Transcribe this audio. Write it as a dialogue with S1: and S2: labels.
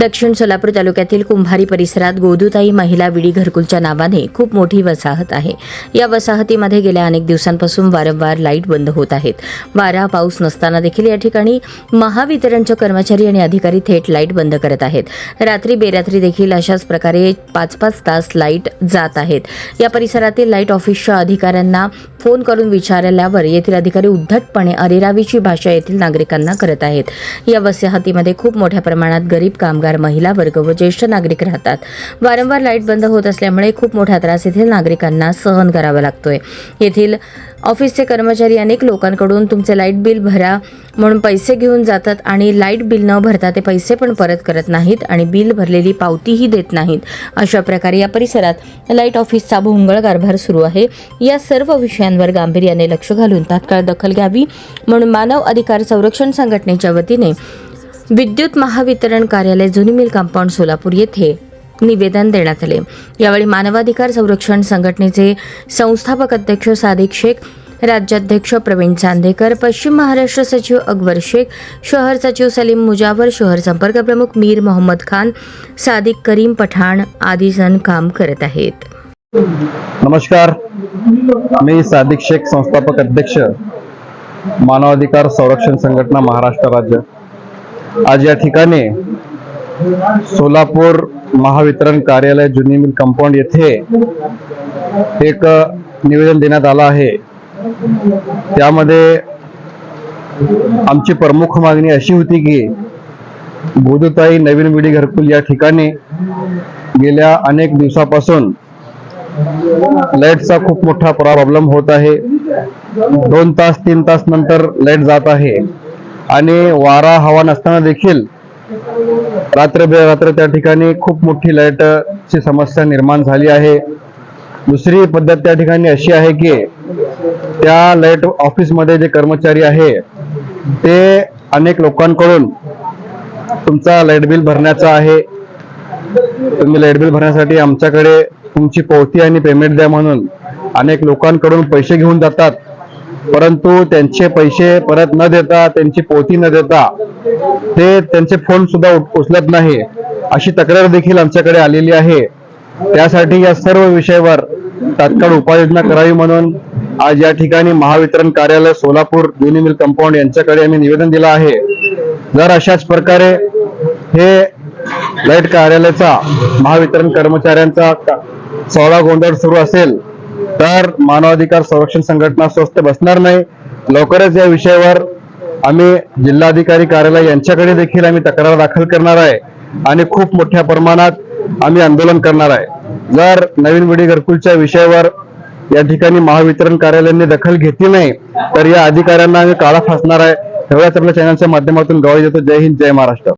S1: दक्षिण सोलापूर तालुक्यातील कुंभारी परिसरात गोदूताई महिला विडी घरकुलच्या नावाने खूप मोठी वसाहत आहे. या वसाहतीमध्ये गेल्या अनेक दिवसांपासून वारंवार लाइट बंद होत आहेत. वारा पाऊस नसताना देखील या ठिकाणी महावितरणचे कर्मचारी आणि अधिकारी थेट लाइट बंद करत आहेत. रात्री बेरात्री देखील अशाच प्रकारे पाच पाच तास लाइट जात आहेत. या परिसरातील लाइट ऑफिसच्या अधिकाऱ्यांना फोन करून विचारल्यावर येथील अधिकारी उद्धटपणे अरेरावीची भाषा येथील नागरिकांना करत आहेत. या वसाहतीमध्ये खूप मोठ्या प्रमाणात गरीब कामगार महिला वर्ग व ज्येष्ठ नागरिक राहतात. वारंवार लाइट बंद होत असल्यामुळे खूप मोठा त्रास येथील नागरिकांना सहन करावा लागतोय. येथील ऑफिसचे कर्मचारी अनेक लोकांकडून तुमचे लाइट बिल भरा म्हणून पैसे घेऊन जातात आणि लाइट बिल न भरता ते पैसे पण परत करत नाहीत आणि बिल भरलेली पावतीही देत नाहीत. अशा प्रकारे या परिसरात लाइट ऑफिसचा भोंगळ कारभार सुरू आहे. या सर्व विषयांवर गांभीर्याने लक्ष घालून तात्काळ दखल घ्यावी म्हणून मानव अधिकार संरक्षण संघटनेच्या वतीने विद्युत महावितरण कार्यालय जुनी मिल कंपाऊंड सोलापूर येथे निवेदन देण्यात आले. यावेळी मानवाधिकार संरक्षण संघटनेचे संस्थापक अध्यक्ष सादिक शेख राज्याध्यक्ष प्रवीण चांदेकर पश्चिम महाराष्ट्र सचिव अकबर शेख शहर सचिव सलीम मुजावर शहर संपर्क प्रमुख मीर मोहम्मद खान सादिक करीम पठाण आदी जण काम करत आहेत.
S2: नमस्कार. मी सादिक शेख संस्थापक अध्यक्ष मानवाधिकार संरक्षण संघटना महाराष्ट्र राज्य. आज या ठिकाणी सोलापूर महावितरण कार्यालय जुनी मिल कंपाऊंड येथे एक निवेदन देण्यात आलं आहे. त्यामध्ये आमची प्रमुख मागणी अशी होती की गोदुताई नवीन विडी घरकुल या ठिकाणी गेल्या अनेक दिवसापासून लाईटचा खूप मोठा प्रॉब्लेम होत आहे. दोन तास तीन तास नंतर लाइट जात आहे. आणि वारा हवा नसताना देखील रात्र रात्र त्या ठिकाणी खूप मोठी लाईटची समस्या निर्माण झाली आहे. दुसरी पद्धत त्या ठिकाणी अशी आहे की त्या लाइट ऑफिसमध्ये जे कर्मचारी आहे ते अनेक लोकांकडून तुमचा लाइट बिल भरण्याचा आहे. तुम्ही लाइट बिल भरण्यासाठी आमच्याकडे तुमची पावती आणि पेमेंट द्या म्हणून अनेक लोकांकडून पैसे घेऊन जातात. परंतु त्यांचे पैसे परत न देता त्यांची पोथी न देता ते त्यांचे फोन सुद्धा उचलत नाही. अशी तक्रार देखील आमच्याकडे आलेली आहे. त्यासाठी या सर्व विषयावर तात्काळ उपाययोजना करावी म्हणून आज या ठिकाणी महावितरण कार्यालय सोलापूर जुनी मिल कंपाऊंड यांच्याकडे आम्ही निवेदन दिलं आहे. जर अशाच प्रकारे हे लाइट कार्यालयाचा महावितरण कर्मचाऱ्यांचा सोळा गोंधळ सुरू असेल तर मानवाधिकार संरक्षण संघटना स्वस्थ बसणार नाही. लवकरच या विषयावर आम्ही जिल्हाधिकारी कार्यालय यांच्याकडे देखील आम्ही तक्रार दाखल करणार आहे आणि खूप मोठ्या प्रमाणात आम्ही आंदोलन करणार आहे. जर नवीन विडी घरकुलच्या विषयावर या ठिकाणी महावितरण कार्यालयाने दखल घेतली नाही तर या अधिकाऱ्यांना आम्ही काळा फासणार आहे. एवढ्याच आपल्या चॅनलच्या माध्यमातून गवाही देतो. जय हिंद जय महाराष्ट्र.